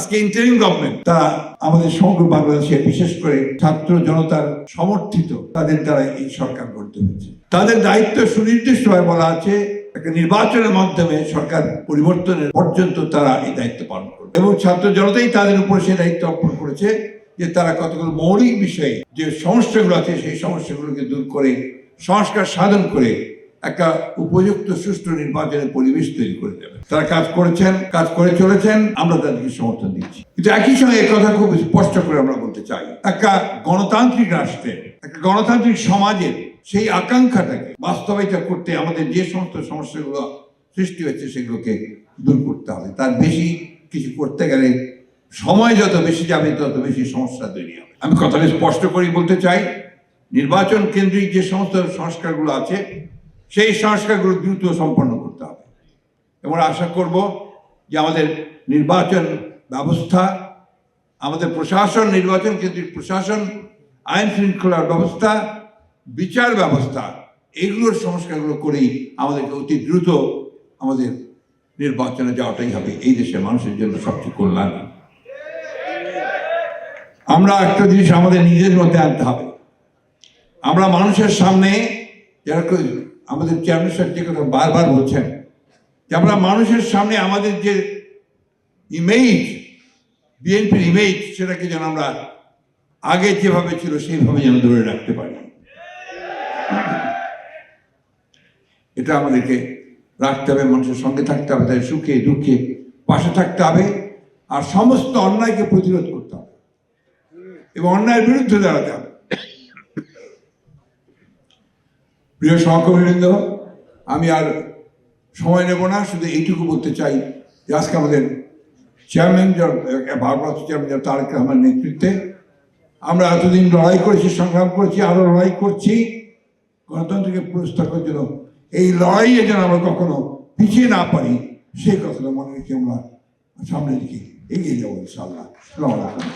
আজকে interim government তারা আমাদের সমগ্র বাংলাদেশে, বিশেষ করে ছাত্র জনতার সমর্থিত, তাদের দ্বারা এই সরকার গড়তে হয়েছে। তাদের দায়িত্ব সুনির্দিষ্টভাবে বলা আছে, একটা নির্বাচনের মাধ্যমে সরকার পরিবর্তনের পর্যন্ত তারা এই দায়িত্ব পালন করবে। এবং ছাত্র জনতাই তাদের উপর সেই দায়িত্ব অর্পণ করেছে, যে তারা কতগুলো মৌলিক বিষয়ে যে সমস্যাগুলো আছে, সেই সমস্যাগুলোকে দূর করে, সংস্কার সাধন করে একটা উপযুক্ত সুষ্ঠু নির্বাচনের পরিবেশ তৈরি করে দেবে। তারা কাজ করেছেন, কাজ করে চলেছেন, আমরা তাদেরকে সমর্থন দিচ্ছি। কিন্তু একই সঙ্গে কথা খুব স্পষ্ট করে আমরা বলতে চাই, একটা গণতান্ত্রিক রাষ্ট্রে একটা গণতান্ত্রিক সমাজের সেই আকাঙ্ক্ষাটাকে বাস্তবায়িত করতে আমাদের যে সমস্ত সমস্যাগুলো সৃষ্টি হয়েছে সেগুলোকে দূর করতে হবে। তার বেশি কিছু করতে গেলে সময় যত বেশি যাবে, তত বেশি সমস্যা তৈরি হবে। আমি কথাটা স্পষ্ট করে বলতে চাই, নির্বাচন কেন্দ্রিক যে সমস্ত সংস্কারগুলো আছে সেই সংস্কারগুলো দ্রুত সম্পন্ন করতে হবে। এবং আশা করব যে আমাদের নির্বাচন ব্যবস্থা, আমাদের প্রশাসন, নির্বাচন কেন্দ্রিক প্রশাসন, আইন শৃঙ্খলার ব্যবস্থা, বিচার ব্যবস্থা, এগুলোর সংস্কারগুলো করেই আমাদেরকে অতি দ্রুত আমাদের নির্বাচনে যাওয়াটাই হবে। এই দেশের মানুষের জন্য সবচেয়ে কল্যাণ। আমরা একটা জিনিস আমাদের নিজের মধ্যে আনতে হবে। আমরা মানুষের সামনে যারা আমাদের চেয়ারম্যান সাহেব যে কথা বারবার বলছেন, যে আমরা মানুষের সামনে আমাদের যে ইমেজ বিএনপির ইমেজ সেটাকে যেন আমরা আগে যেভাবে ছিল সেইভাবে যেন ধরে রাখতে পারি। এটা আমাদেরকে রাখতে হবে, মানুষের সঙ্গে থাকতে হবে, তাদের সুখে, দুঃখে পাশে থাকতে হবে, আর সমস্ত অন্যায়কে প্রতিরোধ করতে হবে এবং অন্যায়ের বিরুদ্ধে দাঁড়াতে হবে। প্রিয় সহকর্মীবৃন্দ, আমি আর সময় নেব না, শুধু এইটুকু বলতে চাই যে আজকে আমাদের চেয়ারম্যান ভারপ্রাপ্ত চেয়ারম্যান তারেক রহমান নেতৃত্বে আমরা এতদিন লড়াই করেছি, সংগ্রাম করেছি, আরও লড়াই করছি, গণতন্ত্রকে পুরস্কার করার জন্য। এই লড়াইয়ে যেন আমরা কখনো পিছিয়ে না পারি সেই কথাটা মনে রেখে আমরা সামনের দিকে এগিয়ে যাব আলাইকুম।